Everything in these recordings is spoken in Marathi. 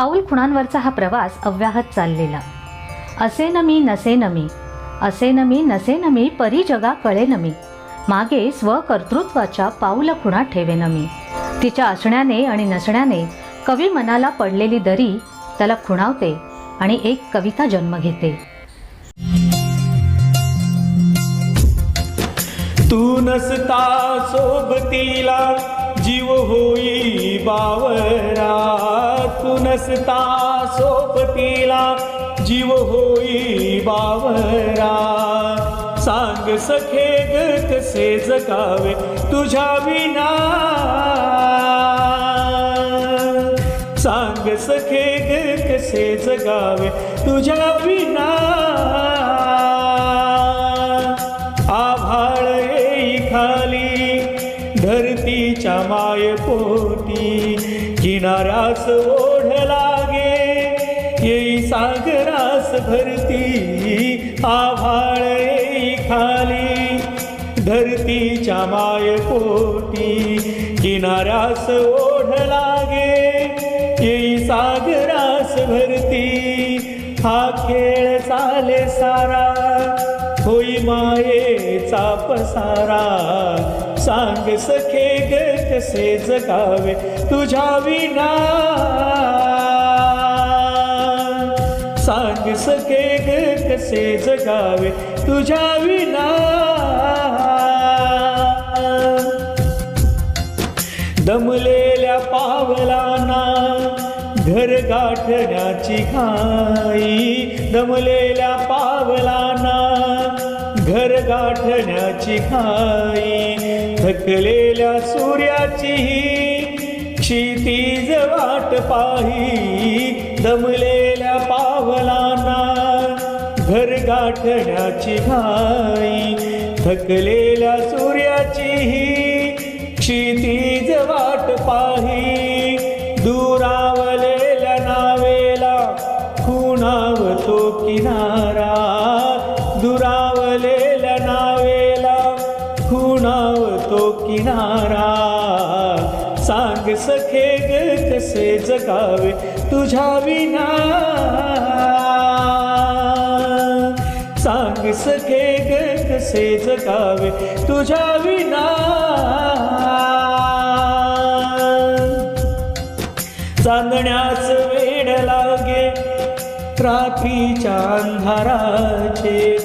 पाऊल खुणांवरचा हा प्रवास अव्याहत चाललेला. असे न मी नसे न मी असे न मी नसे न मी परी जगा कळे न मी मागे स्वकर्तृत्वाच्या पाऊल खुणा ठेवे न मी. तिच्या असण्याने आणि नसण्याने कवी मनाला पडलेली दरी त्याला खुणावते आणि एक कविता जन्म घेते. तू नसता सोबतीला जीव होई बावरा मनसता सोपतीला जीव होई बावरा. सांग सखे ग कसे जगावे तुझ्या विना? सांग सखे ग कसे जगावे तुझ्या विना? आभाळ खाली धरतीच्या माय पोटी ओ ओढ लागे. येई सागरास भरती आभाळ येई खाली. धरतीच्या माय पोटी किनाऱ्यास ओढ लागे. येई सागरास भरती हा खेळ चाले सारा. होई मायेचा पसारा सांग सखे ग कसे जगावे तुझ्या विना। सांग सके ग कसे जगावे तुझ्या विना। दमलेल्या पावलांना घर गाठण्याची घाई दमलेल्या पावलांना घर गाठण्याची घाई थकलेल्या सूर्याची क्षितिज वाट पाही दमलेल्या पावलांना घर गाठण्याची घाई थकलेल्या सूर्याची क्षितिज वाट पाही दुरावलेल्या नावेला खुणावतो किनारा. खुणावतो किनारा सांग सखे ग कसे जगावे तुझ्या विना. सांग सखे ग कसे जगावे तुझ्या विना. चांदण्याच वेड लागे रात्रीच्या अंधाराचे.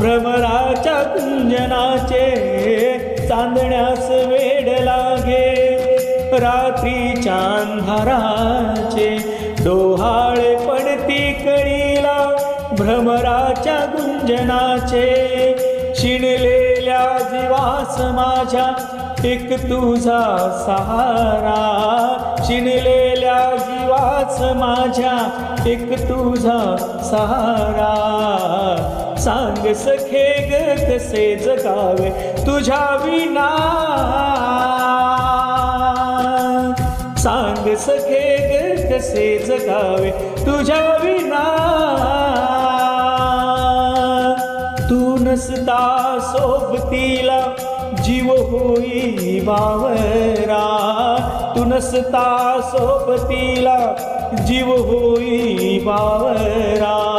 भ्रमराच्या कुंजनाचे चांदण्यास वेड लागे. रात्रीच्या अंधाराचे डोहाळ पडती कळीला. भ्रमराच्या गुंजनाचे शिणलेल्या जीवास माझ्या. एक तुझा सहारा. शिणलेल्या जीवास माझ्या. एक तुझा सहारा. सांग सखे ग कसे जगावे तुझ्या विना? सांग सखे ग कसे जगावे तुझ्या विना? तू नसता सोबतीला जीव होई वावरा तू नसता सोबतीला जीव होई वावरा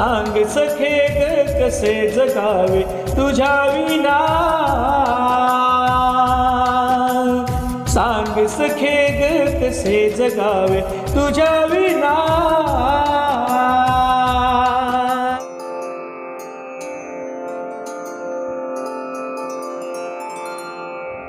सांग सखे ग कसे जगावे तुझ्या विना? सांग सखे ग कसे जगावे तुझ्या विना?